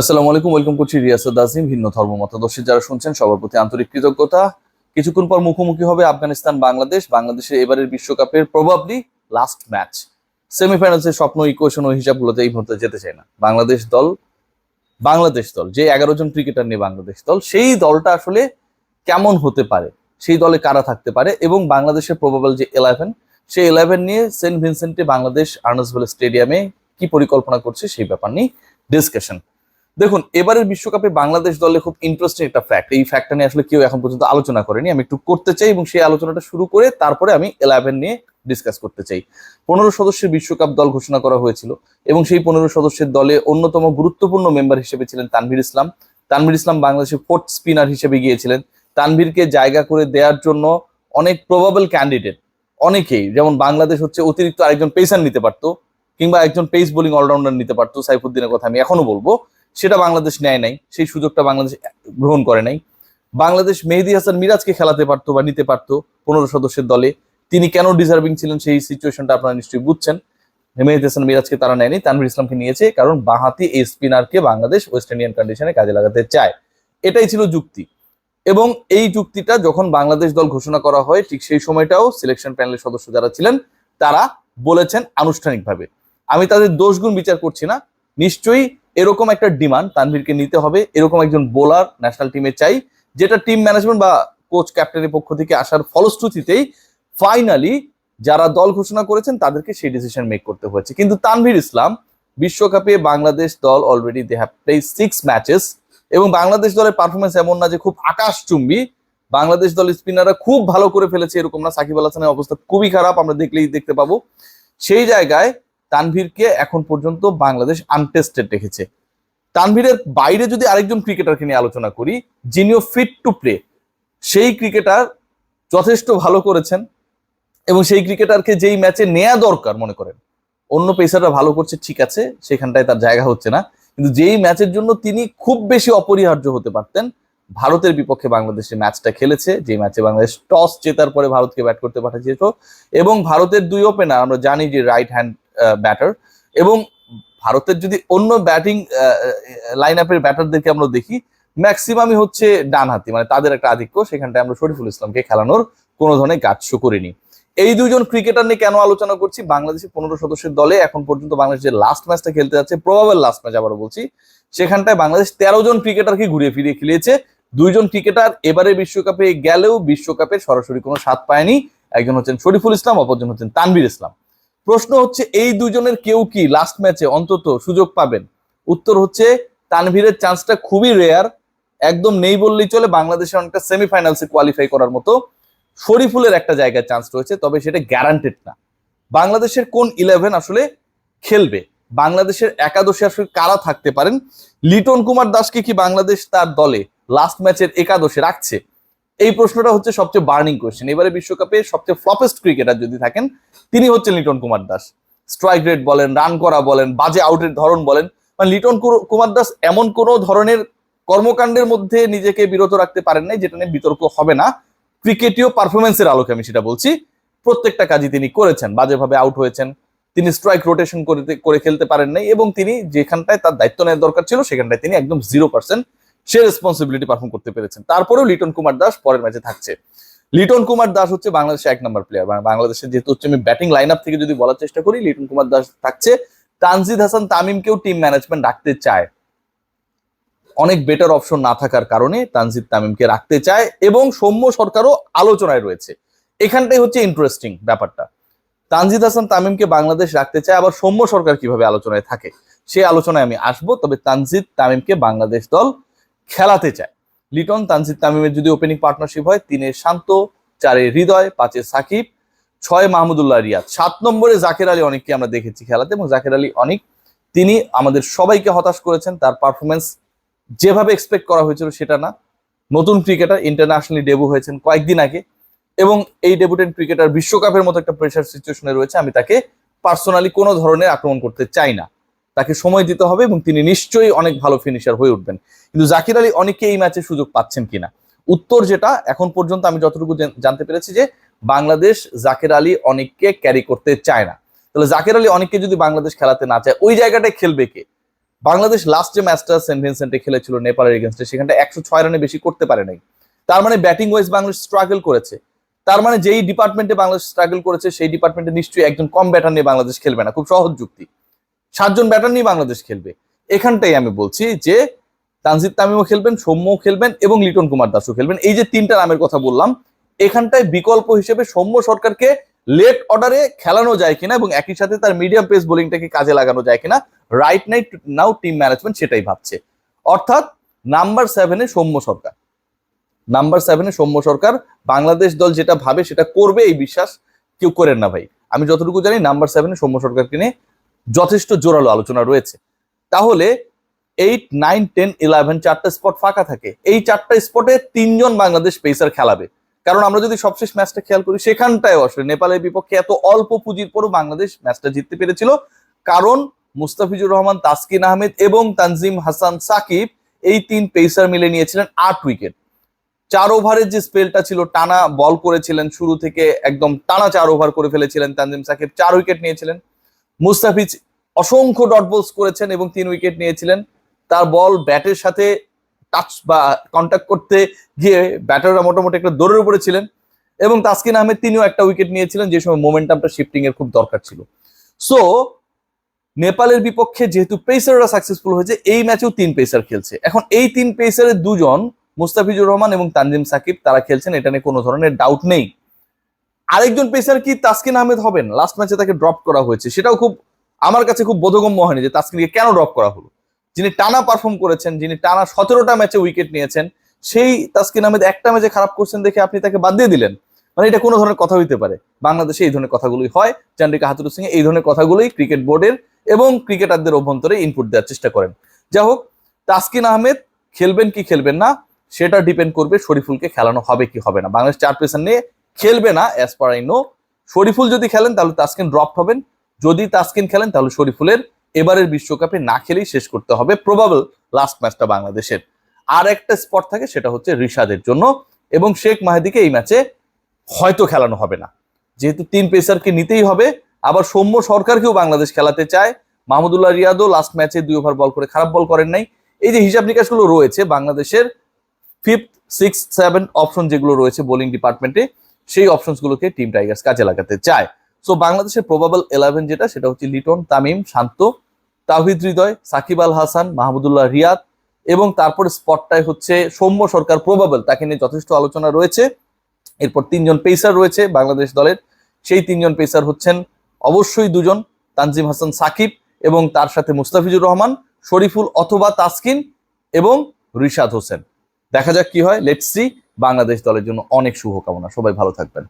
আসসালামু আলাইকুম, ওয়েলকাম করছি রিয়াসাদ আজিম ভিন্ন ধর্ম মতাদর্শী। যারা শুনছেন, সবার প্রতি আন্তরিক কৃতজ্ঞতা। কিছুক্ষণ পর মুখোমুখি হবে আফগানিস্তান, বাংলাদেশ। বাংলাদেশের এবারের বিশ্বকাপের প্রবাবলি লাস্ট ম্যাচ সেমিফাইনালসের স্বপ্ন ইকুয়েশন ও হিসাবগুলোতে এই মুহূর্তে যেতে চায় না। বাংলাদেশ দল বাংলাদেশ দল, যে এগারো জন ক্রিকেটার নিয়ে বাংলাদেশ দল, সেই দলটা আসলে কেমন হতে পারে? সেই দলে কারা থাকতে পারে? এবং বাংলাদেশের প্রবাবল যে ইলেভেন সেই ইলেভেন নিয়ে সেন্ট ভিনসেন্টে বাংলাদেশ আর্নসভেল স্টেডিয়ামে কি পরিকল্পনা করছে, সেই ব্যাপার নিয়ে ডিসকাশন দেখুন, এবারের বিশ্বকাপে বাংলাদেশ দলে খুব ইন্টারেস্টিং একটা ফ্যাক্ট এই ফ্যাক্টটা নিয়ে আসলে কেউ এখন পর্যন্ত আলোচনা করেনি। আমি একটু করতে চাই এবং সেই আলোচনাটা শুরু করে তারপরে আমি ইলেভেন নিয়ে ডিসকাস করতে চাই। পনেরো সদস্যের বিশ্বকাপ দল ঘোষণা করা হয়েছিল এবং সেই পনেরো সদস্যের দলে অন্যতম গুরুত্বপূর্ণ মেম্বার হিসেবে ছিলেন তানভীর ইসলাম। তানভীর ইসলাম বাংলাদেশের ফোর্থ স্পিনার হিসেবে গিয়েছিলেন। তানভীরকে জায়গা করে দেওয়ার জন্য অনেক প্রবাবল ক্যান্ডিডেট অনেকেই, যেমন বাংলাদেশ হচ্ছে অতিরিক্ত আরেকজন পেসার নিতে পারতো কিংবা একজন পেস বোলিং অলরাউন্ডার নিতে পারতো, সাইফুদ্দিনের কথা আমি এখনও বলব। সেটা বাংলাদেশ নেয় নাই, সেই সুযোগটা বাংলাদেশ গ্রহণ করে নাই। বাংলাদেশ মেহেদি হাসান মিরাজকে খেলাতে পারতো বা নিতে পারতো পনেরো সদস্যের দলে। তিনি কেন ডিজার্ভিং ছিলেন সেই সিচুয়েশনটা আপনারা নিশ্চয়ই বুঝছেন। মেহেদি হাসান মিরাজকে তারা নেয়নি, তানভীর ইসলামকে নিয়েছে, কারণ বাঁহাতি এই স্পিনারকে বাংলাদেশ ওয়েস্ট ইন্ডিয়ান কন্ডিশনে কাজে লাগাতে চায়। এটাই ছিল যুক্তি। এবং এই যুক্তিটা যখন বাংলাদেশ দল ঘোষণা করা হয়, ঠিক সেই সময়টাও সিলেকশন প্যানেলের সদস্য যারা ছিলেন, তারা বলেছেন আনুষ্ঠানিকভাবে। আমি তাদের দোষগুণ বিচার করছি না। নিশ্চয়ই এরকম একটা ডিমান্ড তানভীরকে নিতে হবে। এরকম একজন বোলার ন্যাশনাল টিমে চাই, যেটা টিম ম্যানেজমেন্ট বা কোচ ক্যাপ্টেনের পক্ষ থেকে আসার ফলশ্রুতিতেই ফাইনালি যারা দল ঘোষণা করেছেন তাদেরকে সেই ডিসিশন মেক করতে হয়েছে। কিন্তু তানভীর ইসলাম বিশ্বকাপে বাংলাদেশ দল already they have play six matches এবং বাংলাদেশ দলের পারফরমেন্স এমন না যে খুব আকাশচুম্বী। বাংলাদেশ দল স্পিনাররা খুব ভালো করে ফেলেছে, এরকম না। সাকিব আল হাসানের অবস্থা খুবই খারাপ, আমরা দেখলেই দেখতে পাবো। সেই জায়গায় তানভীরকে এখন পর্যন্ত বাংলাদেশ আনটেস্টেড রেখেছে। তানভীরের বাইরে যদি আরেকজন ক্রিকেটারকে নিয়ে আলোচনা করি, যিনিও ফিট টু প্লে সেই ক্রিকেটার যথেষ্ট ভালো করেছেন এবং সেই ক্রিকেটারকে যেই ম্যাচে নেয়া দরকার মনে করেন, অন্য পেসাররা ভালো করছে, ঠিক আছে, সেখানটায় তার জায়গা হচ্ছে না, কিন্তু যেই ম্যাচের জন্য তিনি খুব বেশি অপরিহার্য হতে পারতেন, ভারতের বিপক্ষে বাংলাদেশের ম্যাচটা খেলেছে যে ম্যাচে বাংলাদেশ টস জেতার পরে ভারতকে ব্যাট করতে পাঠিয়েছিল, এবং ভারতের দুই ওপেনার আমরা জানি যে রাইট হ্যান্ড ব্যাটার এবং ভারতের যদি অন্য ব্যাটিং লাইন আপের ব্যাটারদেরকে আমরা দেখি ম্যাক্সিমামই হচ্ছে ডানহাতি মানে তাদের একটা আধিক্য। সেখানটায় আমরা শরীফুল ইসলামকে খেলানোর কোনো ধরনের কাজ করিনি। এই দুজন ক্রিকেটার নিয়ে কেন আলোচনা করছি? বাংলাদেশের পনেরো সদস্যের দলে এখন পর্যন্ত বাংলাদেশ যে লাস্ট ম্যাচটা খেলতে যাচ্ছে প্রভাবের লাস্ট ম্যাচ আবারও বলছি, সেখানটায় বাংলাদেশ তেরো জন ক্রিকেটারকে ঘুরিয়ে ফিরিয়ে খেলিয়েছে। দুইজন ক্রিকেটার এবারে বিশ্বকাপে গেলেও বিশ্বকাপে সরাসরি কোনো স্বাদ পায়নি। একজন হচ্ছেন শরীফুল ইসলাম, অপরজন হচ্ছেন তানভীর ইসলাম। প্রশ্ন হচ্ছে, এই দুজনের কেউ কি লাস্ট ম্যাচে অন্তত সুযোগ পাবেন? উত্তর হচ্ছে, তানভীরের চান্সটা খুবই রেয়ার একদম নেই বললেই চলে বাংলাদেশের অনেকটা সেমিফাইনালসে কোয়ালিফাই করার মতো শরীফুলের একটা জায়গায় চান্স রয়েছে, তবে সেটা গ্যারান্টেড না। বাংলাদেশের কোন ইলেভেন আসলে খেলবে? বাংলাদেশের একাদশে আসলে কারা থাকতে পারেন? লিটন কুমার দাসকে কি বাংলাদেশ তার দলে লাস্ট ম্যাচের একাদশে রাখছে? এই প্রশ্নটা হচ্ছে সবচেয়ে বার্নিং কোয়েশ্চেন। এবারে বিশ্বকাপে সবচেয়ে ফ্লপেস্ট ক্রিকেটার যদি থাকেন, তিনি হচ্ছেন লিটন কুমার দাস। স্ট্রাইক রেট বলেন রান করা বলেন, বাজে আউটের ধরন বলেন মানে লিটন কুমার দাস এমন কোনো ধরনের কর্মকাণ্ডের মধ্যে নিজেকে বিরত রাখতে পারেন নাই, যেটা নিয়ে বিতর্ক হবে না। ক্রিকেটীয় পারফরমেন্সের আলোকে আমি সেটা বলছি। প্রত্যেকটা কাজই তিনি করেছেন, বাজেভাবে আউট হয়েছেন। তিনি স্ট্রাইক রোটেশন করে করে খেলতে পারেন নাই এবং তিনি যেখানটায় তার দায়িত্ব নেওয়ার দরকার ছিল, সেখানটায় তিনি একদম জিরো পার্সেন্ট সে রেসপন্সিবিলিটি পারফর্ম করতে পেরেছেন। তারপরেও লিটন কুমার দাস পরের ম্যাচে থাকছে। লিটন কুমার দাস হচ্ছে বাংলাদেশের এক নম্বর প্লেয়ার বাংলাদেশের যেহেতু হচ্ছে আমি ব্যাটিং লাইন আপ থেকে যদি বলার চেষ্টা করি, লিটন কুমার দাস থাকছে। তানজিদ হাসান তামিমকেও টিম ম্যানেজমেন্ট রাখতে চায়। অনেক বেটার অপশন না থাকার কারণে তানজিদ তামিমকে রাখতে চায় এবং সৌম্য সরকারও আলোচনায় রয়েছে। এখানটাই হচ্ছে ইন্টারেস্টিং ব্যাপারটা। তানজিদ হাসান তামিমকে বাংলাদেশ রাখতে চায়, আবার সৌম্য সরকার কীভাবে আলোচনায় থাকে সেই আলোচনায় আমি আসব। তবে তানজিদ তামিমকে বাংলাদেশ দল খেলাতে চায়। লিটন তানজিদ তামিমের যদি ওপেনিং পার্টনারশিপ হয়, তিনে শান্ত, চারে হৃদয়, পাঁচে সাকিব, ছয় মাহমুদুল্লাহ রিয়াদ। সাত নম্বরে জাকের আলী অনেককে আমরা দেখেছি খেলাতে এবং জাকের আলী অনেক। তিনি আমাদের সবাইকে হতাশ করেছেন, তার পারফরমেন্স যেভাবে এক্সপেক্ট করা হয়েছিল সেটা না। নতুন ক্রিকেটার ইন্টারন্যাশনালি ডেবু হয়েছেন কয়েকদিন আগে এবং এই ডেবুটেন্ট ক্রিকেটার বিশ্বকাপের মতো একটা প্রেশার সিচুয়েশনে রয়েছে, আমি তাকে পার্সোনালি কোনো ধরনের আক্রমণ করতে চাই না। তাকে সময় দিতে হবে এবং তিনি নিশ্চয়ই অনেক ভালো ফিনিশার হয়ে উঠবেন। কিন্তু জাকির আলী অনেকে এই ম্যাচে সুযোগ পাচ্ছেন কিনা? উত্তর যেটা, এখন পর্যন্ত আমি যতটুকু জানতে পেরেছি যে বাংলাদেশ জাকির আলী অনেককে ক্যারি করতে চায় না। তাহলে জাকির আলী অনেককে যদি বাংলাদেশ খেলাতে না চায়, ওই জায়গাটায় খেলবে কে? বাংলাদেশ লাস্ট যে ম্যাচটা সেন্ট ভিনসেন্টে খেলেছিল নেপালের এগেনস্টে সেখানটা একশো ছয় রানে বেশি করতে পারে নাই। তার মানে ব্যাটিং ওয়াইজ বাংলাদেশ স্ট্রাগল করেছে। তার মানে যেই ডিপার্টমেন্টে বাংলাদেশ স্ট্রাগল করেছে, সেই ডিপার্টমেন্টে নিশ্চয়ই একজন কম ব্যাটার নিয়ে বাংলাদেশ খেলবে না। খুব সহজ যুক্তি। সাতজন ব্যাটার নিয়ে বাংলাদেশ খেলবে। এখানটাই আমি বলছি যে, তানজিদ তামিমও খেলবেন, সৌম্যও খেলবেন এবং লিটন কুমার দাসও খেলবেন। এই যে তিনটা নামের কথা বললাম, এখানটায় বিকল্প হিসেবে সৌম্য সরকারকে লেট অর্ডারে খেলানো যায় কিনা এবং একই সাথে তার মিডিয়াম পেস বোলিংটাকে কাজে লাগানো যায় কিনা right night now team management সেটাই ভাবছে। অর্থাৎ নাম্বার সেভেনে সৌম্য সরকার। নাম্বার সেভেনে সৌম্য সরকার, বাংলাদেশ দল যেটা ভাবে সেটা করবে এই বিশ্বাস কেউ করেন না ভাই। আমি যতটুকু জানি নাম্বার সেভেনে সৌম্য সরকারকে নিয়ে যথেষ্ট জোরালো আলোচনা রয়েছে। তাহলে এইট নাইন টেন ইলেভেন চারটা স্পট ফাঁকা থাকে। এই চারটা স্পটে তিনজন বাংলাদেশ পেসার খেলাবে। কারণ আমরা যদি সবশেষ ম্যাচটা খেয়াল করি, সেখানটায় আসলে নেপালের বিপক্ষে এত অল্প পুঁজির পরও বাংলাদেশ ম্যাচটা জিততে পেরেছিল। কারণ মুস্তাফিজুর রহমান, তাসকিন আহমেদ এবং তানজিম হাসান সাকিব এই তিন পেসার মিলে নিয়েছিলেন আট উইকেট চার ওভারের যে স্পেলটা ছিল, টানা বল করেছিলেন, শুরু থেকে একদম টানা চার ওভার করে ফেলেছিলেন তানজিম সাকিব, চার উইকেট নিয়েছিলেন। মুস্তাফিজ অসংখ্য ডট বলস করেছেন এবং তিন উইকেট নিয়েছিলেন। তার বল ব্যাটের সাথে টাচ বা কন্ট্যাক্ট করতে গিয়ে ব্যাটাররা মোটামুটি একটা দৌড়ের উপরে ছিলেন এবং তাসকিন আহমেদ তিনিও একটা উইকেট নিয়েছিলেন, যে সময় মোমেন্টামটা শিফটিং এর খুব দরকার ছিল। সো নেপালের বিপক্ষে যেহেতু পেসাররা সাকসেসফুল হয়েছে, এই ম্যাচেও তিন পেসার খেলছে। এখন এই তিন পেসারের দুজন মুস্তাফিজুর রহমান এবং তানজিম সাকিব, তারা খেলছেন, এটা নিয়ে কোনো ধরনের ডাউট নেই। আরেকজন পেসার কি তাসকিন আহমেদ হবেন? লাস্ট ম্যাচে তাকে ড্রপ করা হয়েছে। সেটাও খুব, আমার কাছে খুব বোধগম্য হয়নি যে তাসকিনকে কেন ড্রপ করা হলো। যিনি টানা পারফর্ম করেছেন, যিনি টানা সতেরোটা ম্যাচে উইকেট নিয়েছেন, সেই তাসকিন আহমেদ একটা ম্যাচে খারাপ করছেন দেখে আপনি তাকে বাদ দিয়ে দিলেন। মানে এটা কোনো ধরনের কথা হইতে পারে। বাংলাদেশে এই ধরনের কথাগুলোই হয়। চান্ডিকা হাতুরু সিং এই ধরনের কথাগুলোই ক্রিকেট বোর্ডের এবং ক্রিকেটারদের অভ্যন্তরে ইনপুট দেওয়ার চেষ্টা করেন। যা হোক, তাসকিন আহমেদ খেলবেন কি খেলবেন না, সেটা ডিপেন্ড করবে শরীফুলকে খেলানো হবে কি হবে না। বাংলাদেশ চার পেসার নিয়ে খেলবে না as per I know Shoriful যদি খেলেন, তাহলে তাসকিন ড্রপ হবেন। যদি তাসকিন খেলেন, তাহলে শরীফুলের এবারের বিশ্বকাপে না খেলেই শেষ করতে হবে। প্রবাবল লাস্ট ম্যাচটা বাংলাদেশের। আর একটা স্পট থাকে, সেটা হচ্ছে রিশাদের জন্য। এবং শেখ মাহেদিকে এই ম্যাচে হয়তো খেলানো হবে না। যেহেতু তিন পেসারকে নিতেই হবে, আবার সৌম্য সরকারকেও বাংলাদেশ খেলাতে চায়। মাহমুদুল্লাহ রিয়াদও লাস্ট ম্যাচে দুই ওভার বল করে খারাপ বল করেন নাই। এই যে হিসাব নিকাশগুলো রয়েছে, বাংলাদেশের ফিফথ সিক্স সেভেন অপশন যেগুলো রয়েছে বোলিং ডিপার্টমেন্টে সেই অপশনসগুলোকে টিম টাইগার্স কাজে লাগাতে চায়। সো বাংলাদেশের প্রবাবল ইলেভেন যেটা, সেটা হচ্ছে লিটন, তামিম, শান্ত, তাহিদ হৃদয়, সাকিব আল হাসান, মাহমুদুল্লাহ রিয়াদ এবং তারপরে স্পটটায় হচ্ছে সৌম্য সরকার প্রবাবল তাকে নিয়ে যথেষ্ট আলোচনা রয়েছে। এরপর তিনজন পেসার রয়েছে বাংলাদেশ দলের। সেই তিনজন পেসার হচ্ছেন অবশ্যই দুজন, তানজিম হাসান সাকিব এবং তার সাথে মুস্তাফিজুর রহমান, শরীফুল অথবা তাসকিন এবং রিশাদ হোসেন। দেখা যাক কি হয় লেটস বাংলাদেশ দলের জন্য অনেক শুভকামনা। সবাই ভালো থাকবেন।